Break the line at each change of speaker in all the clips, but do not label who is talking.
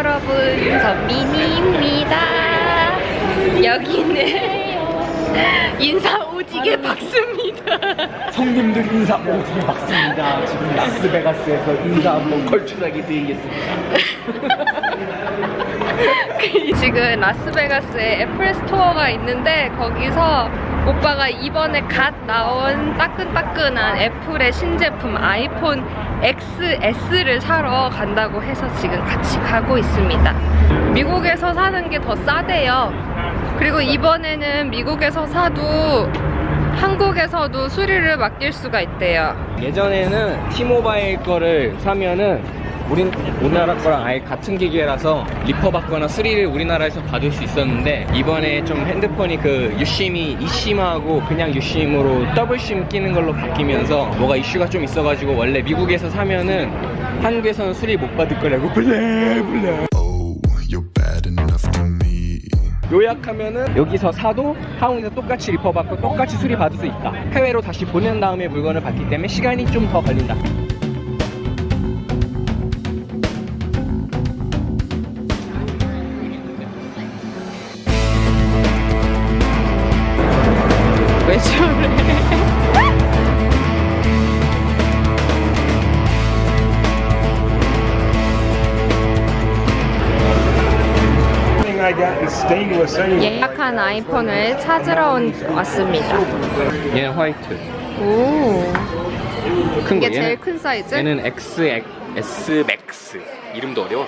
여러분, 선민이입니다. 여기는 인사 오지게 박습니다.
성님들 인사 오지게 박습니다. 지금 라스베가스에서 인사 한번 걸출하게 드리겠습니다.
지금 라스베가스에 애플 스토어가 있는데 거기서 오빠가 이번에 갓 나온 따끈따끈한 애플의 신제품 아이폰 XS를 사러 간다고 해서 지금 같이 가고 있습니다. 미국에서 사는 게 더 싸대요. 그리고 이번에는 미국에서 사도 한국에서도 수리를 맡길 수가 있대요.
예전에는 티모바일 거를 사면은 우린 우리나라 거랑 아예 같은 기계라서 리퍼 받거나 수리를 우리나라에서 받을 수 있었는데 이번에 좀 핸드폰이 그 유심이 eSIM하고 그냥 유심으로 더블심 끼는 걸로 바뀌면서 뭐가 이슈가 좀 있어가지고 원래 미국에서 사면은 한국에서는 수리 못 받을 거라고 블레 블레
Oh.
요약하면은 여기서 사도 한국에서 똑같이 리퍼 받고 똑같이 수리 받을 수 있다. 해외로 다시 보낸 다음에 물건을 받기 때문에 시간이 좀 더 걸린다.
예약한 아이폰을 찾으러 온, 왔습니다.
얘는 화이트.
오,
큰
이게
거.
제일
얘는,
큰 사이즈?
얘는 X, S Max. 이름도 어려워.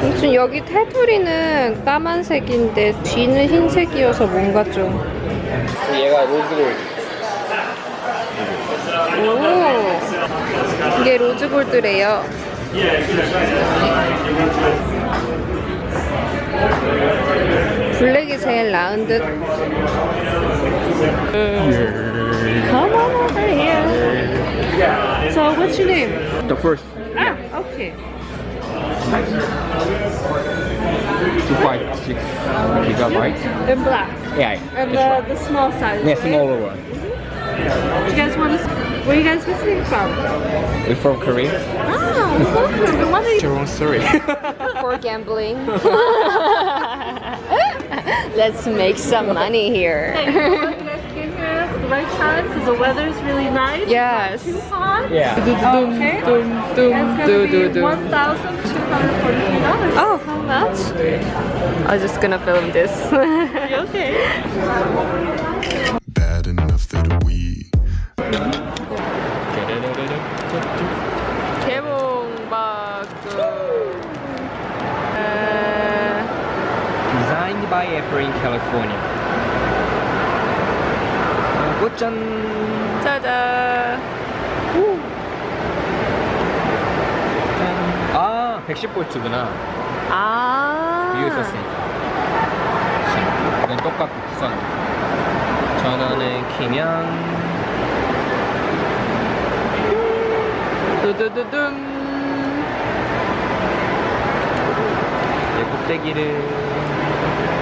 무슨 여기 테두리는 까만색인데 뒤는 흰색이어서 뭔가 좀.
얘가 로즈골드.
오, 이게 로즈 골드래요. around Come on over here. So what's your name?
The first.
Ah, okay.
Two five six gigabytes.
In black.
Yeah.
And the, right. the small size.
Yeah,
right?
smaller one.
Mm -hmm. You guys want to? Where you guys visiting from?
We're from Korea.
Ah, welcome. What are you?
Jerome, sorry.
For gambling. Let's make some money here.
you guys get here at the right time because the weather's really nice.
yes.
Too hot.
yeah.
Okay.
Dum,
It's gonna be
dum, dum.
one thousand two hundred forty-three dollars.
Oh, how much? I'm just gonna film this.
Okay.
By Apple in California. 어, 짠.
짜잔.
아, 110볼트구나.
아.
이거 있었으니까. 이건 똑같고 구성. 전원을 키면
두두두둠.
내 꼭대기를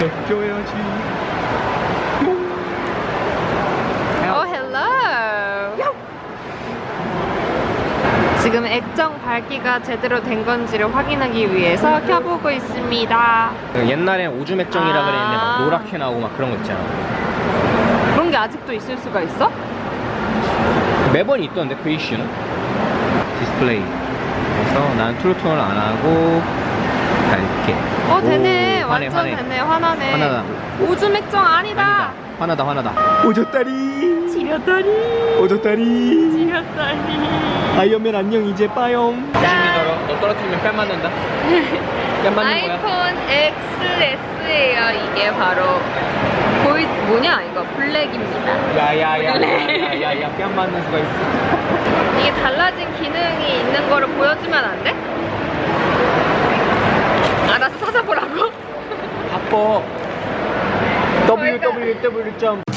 벗겨야지.
어, 헬로. 지금 액정 밝기가 제대로 된 건지를 확인하기 위해서 켜보고 있습니다.
옛날엔 오줌 액정이라
아.
그랬는데 막 노랗게 나오고 막 그런 거 있잖아.
그런 게 아직도 있을 수가 있어?
매번 있던데 그 이슈는 디스플레이 그래서 난 트루톤을 안 하고
어, 되네.
오, 화내,
완전
화내.
되네. 화나네.
화나다
오줌 액정 아니다.
아니다 화나다 화나다 오졌다리
지렸다니.
오졌다리
지렸다니.
아이언맨 안녕 이제 빠용
짠.
조심히 걸어 너 떨어뜨리면 뺨 맞는다 뺨 맞는 거야
아이폰 XS예요. 이게 바로 보이 뭐냐 이거 블랙입니다.
야야야야야야 뺨 맞는 수가 있어
이게 달라진 기능이 있는 거를 보여주면 안 돼? 알아서 찾아보라고?
바빠 www.